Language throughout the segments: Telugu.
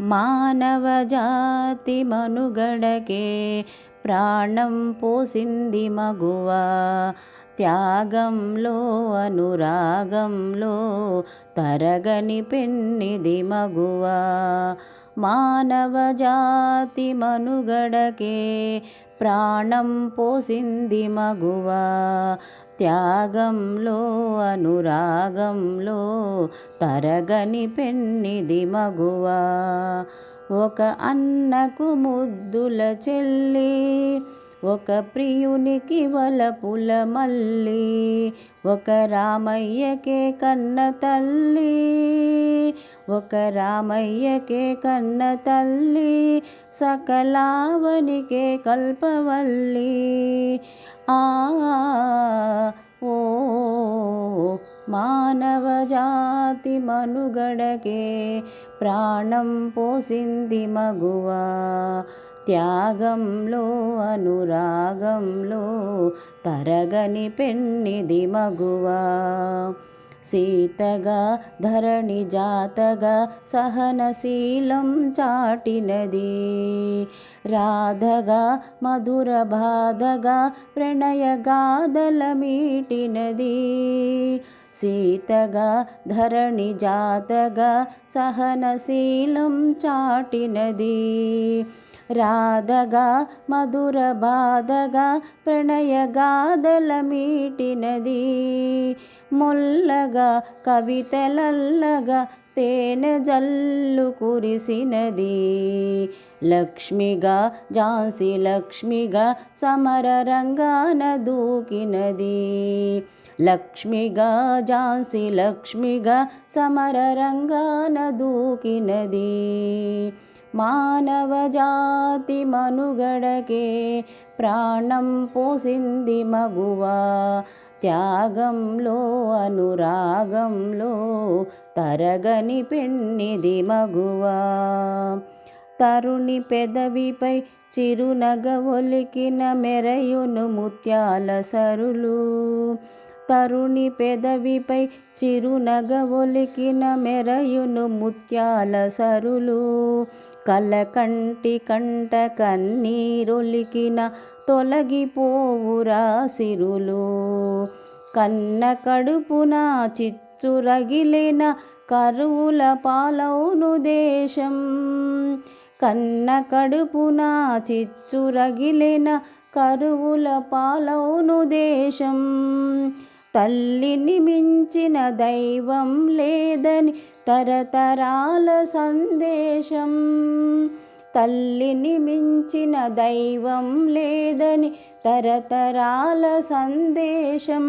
मानवजातिमनुगडके ప్రాణం పోసింది మగువ. త్యాగంలో అనురాగంలో తరగని పెన్నిది మగువ. మానవ జాతి మనుగడకే ప్రాణం పోసింది మగువ. త్యాగంలో అనురాగంలో తరగని పెన్నిది మగువా. ఒక అన్నకు ముద్దుల చెల్లి ఒక ప్రియునికి వలపుల మల్లి ఒక రామయ్యకే కన్న తల్లి ఒక రామయ్యకే కన్న తల్లి సకలావనికే కల్పవల్లి. ఆ ఓ మానవ జాతి మనుగడకే ప్రాణం పోసింది మగువ త్యాగంలో అనురాగంలో తరగని పెన్నిది మగువ సీతగా ధరణి జాతగా సహనశీలం చాటినది. రాధగా మధుర బాధగా ప్రణయగాదల మీటినది. సీతగా ధరణి జాతగా సహనశీలం చాటినది. రాధగా మధుర బాధగా ప్రణయగాదల మీటినది. మొల్లగా కవితలల్లగా తేనె జల్లు కురిసినది లక్ష్మిగా ఝాన్సీ లక్ష్మిగా సమర రంగాన దూకినది లక్ష్మిగా ఝాన్సీ లక్ష్మిగా సమర రంగాన దూకినది మానవ జాతి మనుగడకే ప్రాణం పోసింది మగువ త్యాగంలో అనురాగంలో తరగని పెన్నిది మగువా. తరుణి పెదవిపై చిరునగ ఒలికిన మెరయును ముత్యాల సరులు. తరుణి పెదవిపై చిరునగ ఒలికిన మెరయును ముత్యాల సరులు. కలకంటి కంట కన్నీరొలికిన తొలగిపోవురా సిరులు. కన్న కడుపున చిచ్చురగిలిన కరువుల పాలవును దేశం. కన్న కడుపున చిచ్చురగిలిన కరువుల పాలవును దేశం. తల్లిని మించిన దైవం లేదని తరతరాల సందేశం. తల్లిని మించిన దైవం లేదని తరతరాల సందేశం.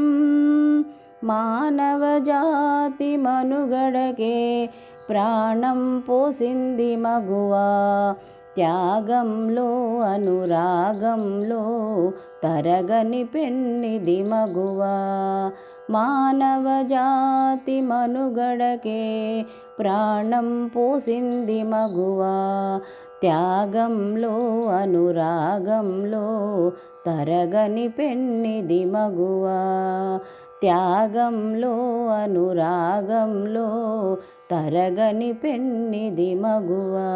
మానవ జాతి మనుగడకే ప్రాణం పోసింది మగువ. త్యాగంలో అనురాగంలో తరగని పెన్నిది మగువ. మానవ జాతి మనుగడకే ప్రాణం పోసింది మగువ. త్యాగంలో అనురాగంలో తరగని పెన్నిది మగువ. త్యాగంలో అనురాగంలో తరగని పెన్నిది మగువా.